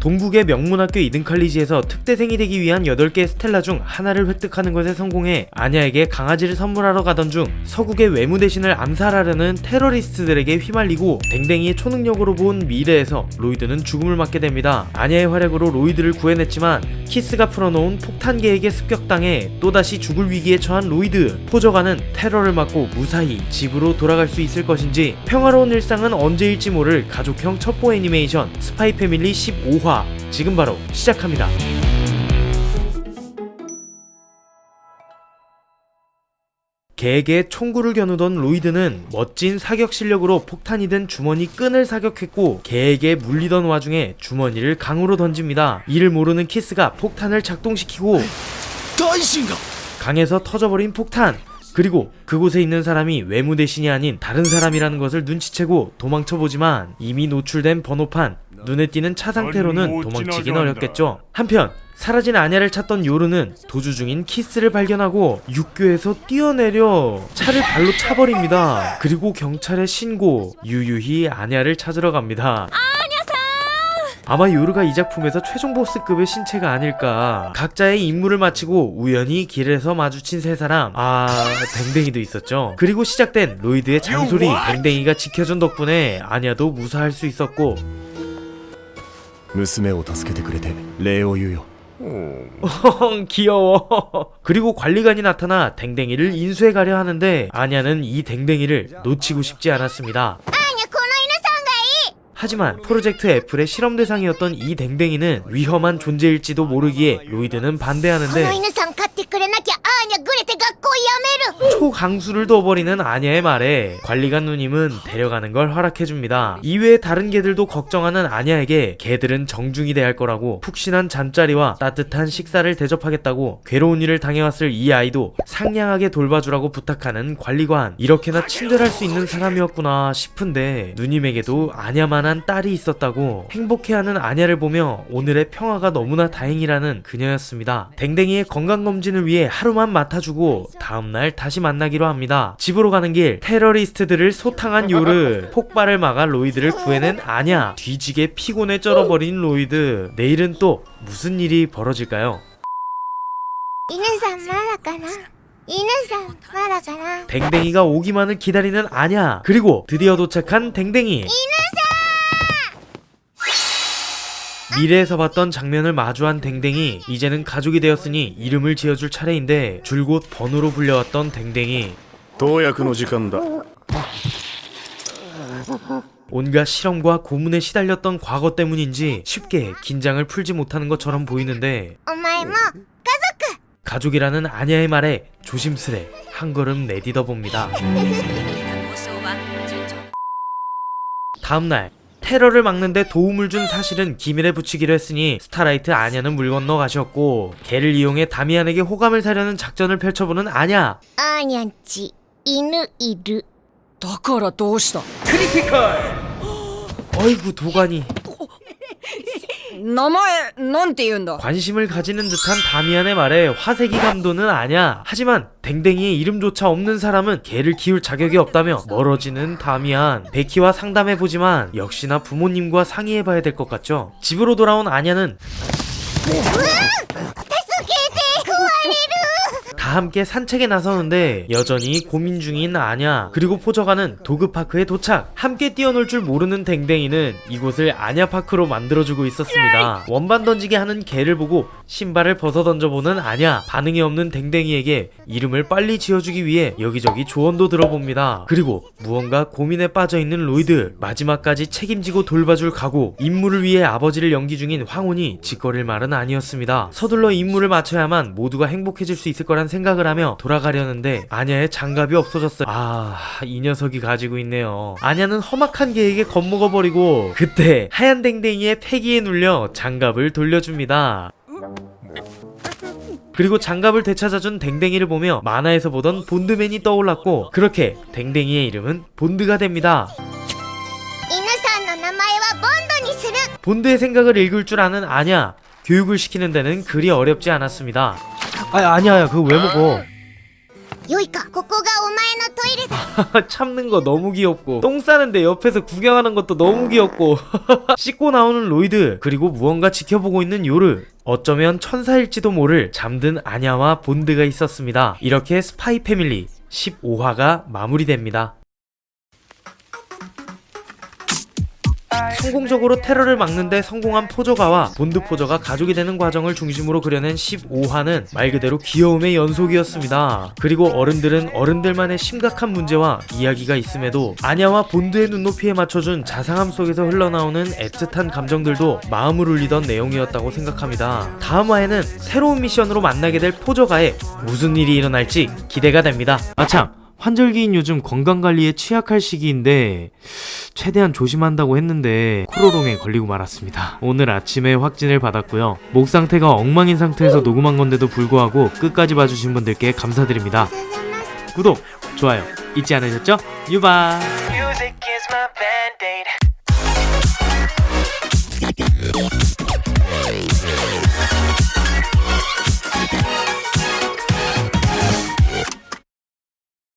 동국의 명문학교 이등칼리지에서 특대생이 되기 위한 8개의 스텔라 중 하나를 획득하는 것에 성공해 아냐에게 강아지를 선물하러 가던 중 서국의 외무 대신을 암살하려는 테러리스트들에게 휘말리고 댕댕이의 초능력으로 본 미래에서 로이드는 죽음을 맞게 됩니다. 아냐의 활약으로 로이드를 구해냈지만 키스가 풀어놓은 폭탄 계획에 습격당해 또다시 죽을 위기에 처한 로이드 포저가는 테러를 맞고 무사히 집으로 돌아갈 수 있을 것인지 평화로운 일상은 언제일지 모를 가족형 첩보 애니메이션 스파이 패밀리 15화 화 지금 바로 시작합니다. 개에게 총구를 겨누던 로이드는 멋진 사격 실력으로 폭탄이 든 주머니 끈을 사격했고 개에게 물리던 와중에 주머니를 강으로 던집니다. 이를 모르는 키스가 폭탄을 작동시키고 강에서 터져버린 폭탄 그리고 그곳에 있는 사람이 외무 대신이 아닌 다른 사람이라는 것을 눈치채고 도망쳐보지만 이미 노출된 번호판 눈에 띄는 차 상태로는 도망치긴 어렵겠죠 한편 사라진 아냐를 찾던 요르는 도주 중인 키스를 발견하고 육교에서 뛰어내려 차를 발로 차버립니다 그리고 경찰에 신고 유유히 아냐를 찾으러 갑니다 아마 요르가 이 작품에서 최종 보스급의 신체가 아닐까. 각자의 임무를 마치고 우연히 길에서 마주친 세 사람. 아, 댕댕이도 있었죠. 그리고 시작된 로이드의 잔소리. 댕댕이가 지켜준 덕분에 아냐도 무사할 수 있었고. 娘を助けてくれて礼を言うよ 헝 귀여워. 그리고 관리관이 나타나 댕댕이를 인수해 가려 하는데 아냐는 이 댕댕이를 놓치고 싶지 않았습니다. アーニャこの犬さんがいい 하지만 프로젝트 애플의 실험 대상이었던 이 댕댕이는 위험한 존재일지도 모르기에 로이드는 こ 반대하는데 の犬さん飼って くれなきゃアーニャグレて学校辞める 초강수를 둬버리는 아냐의 말에 관리관 누님은 데려가는 걸 허락해줍니다. 이외에 다른 개들도 걱정하는 아냐에게 개들은 정중히 대할 거라고 푹신한 잠자리와 따뜻한 식사를 대접하겠다고 괴로운 일을 당해왔을 이 아이도 상냥하게 돌봐주라고 부탁하는 관리관. 이렇게나 친절할 수 있는 사람이었구나 싶은데 누님에게도 아냐만한 딸이 있었다고 행복해하는 아냐를 보며 오늘의 평화가 너무나 다행이라는 그녀였습니다. 댕댕이의 건강검진을 위해 하루만 맡아주고 다음날 다시 만나기로 합니다. 집으로 가는 길 테러리스트들을 소탕한 요르 폭발을 막아 로이드를 구해낸 아냐 뒤지게 피곤에 쩔어버린 로이드 내일은 또 무슨 일이 벌어질까요? 이는상 말하잖아. 이는상 말하잖아. 댕댕이가 오기만을 기다리는 아냐 그리고 드디어 도착한 댕댕이 이는... 미래에서 봤던 장면을 마주한 댕댕이 이제는 가족이 되었으니 이름을 지어줄 차례인데 줄곧 번호로 불려왔던 댕댕이. 도약은 오직한다. 온갖 실험과 고문에 시달렸던 과거 때문인지 쉽게 긴장을 풀지 못하는 것처럼 보이는데 엄마의 뭐 가족! 가족이라는 아냐의 말에 조심스레 한 걸음 내딛어 봅니다. 다음날 테러를 막는데 도움을 준 사실은 기밀에 붙이기로 했으니 스타라이트 아냐는 물 건너 가셨고 개를 이용해 다미안에게 호감을 사려는 작전을 펼쳐보는 아냐 アーニャんち犬いるだからどうした 크리티컬 어이구 도가니 너머에 넌띠운다 관심을 가지는 듯한 다미안의 말에 화세기 감도는 아냐. 하지만 댕댕이의 이름조차 없는 사람은 개를 키울 자격이 없다며 멀어지는 다미안. 베키와 상담해보지만 역시나 부모님과 상의해봐야 될 것 같죠. 집으로 돌아온 아냐는 뭐? 다 함께 산책에 나서는데 여전히 고민 중인 아냐. 그리고 포저가는 도그파크에 도착. 함께 뛰어놀 줄 모르는 댕댕이는 이곳을 아냐파크로 만들어주고 있었습니다. 원반 던지게 하는 개를 보고 신발을 벗어 던져보는 아냐. 반응이 없는 댕댕이에게 이름을 빨리 지어주기 위해 여기저기 조언도 들어봅니다. 그리고 무언가 고민에 빠져있는 로이드. 마지막까지 책임지고 돌봐줄 각오. 임무를 위해 아버지를 연기 중인 황혼이 짓거릴 말은 아니었습니다. 서둘러 임무를 마쳐야만 모두가 행복해질 수 있을 거란 생각 생각을 하며 돌아가려는데 아냐의 장갑이 없어졌어요. 아, 이 녀석이 가지고 있네요. 아냐는 험악한 개에게 겁먹어버리고 그때 하얀 댕댕이의 패기에 눌려 장갑을 돌려줍니다. 그리고 장갑을 되찾아준 댕댕이를 보며 만화에서 보던 본드맨이 떠올랐고 그렇게 댕댕이의 이름은 본드가 됩니다. 본드의 생각을 읽을 줄 아는 아냐 교육을 시키는 데는 그리 어렵지 않았습니다. 아 아니야 그거 왜 먹어? 良いかここがお前のトイレだ 참는 거 너무 귀엽고 똥 싸는데 옆에서 구경하는 것도 너무 귀엽고 씻고 나오는 로이드 그리고 무언가 지켜보고 있는 요르 어쩌면 천사일지도 모를 잠든 아냐와 본드가 있었습니다 이렇게 스파이 패밀리 15화가 마무리됩니다 성공적으로 테러를 막는데 성공한 포저가와 본드 포저가 가족이 되는 과정을 중심으로 그려낸 15화는 말 그대로 귀여움의 연속이었습니다. 그리고 어른들은 어른들만의 심각한 문제와 이야기가 있음에도 아냐와 본드의 눈높이에 맞춰준 자상함 속에서 흘러나오는 애틋한 감정들도 마음을 울리던 내용이었다고 생각합니다. 다음 화에는 새로운 미션으로 만나게 될 포저가에 무슨 일이 일어날지 기대가 됩니다. 아참! 환절기인 요즘 건강관리에 취약할 시기인데 최대한 조심한다고 했는데 코로롱에 걸리고 말았습니다. 오늘 아침에 확진을 받았고요. 목 상태가 엉망인 상태에서 녹음한 건데도 불구하고 끝까지 봐주신 분들께 감사드립니다. 구독, 좋아요 잊지 않으셨죠? 유바!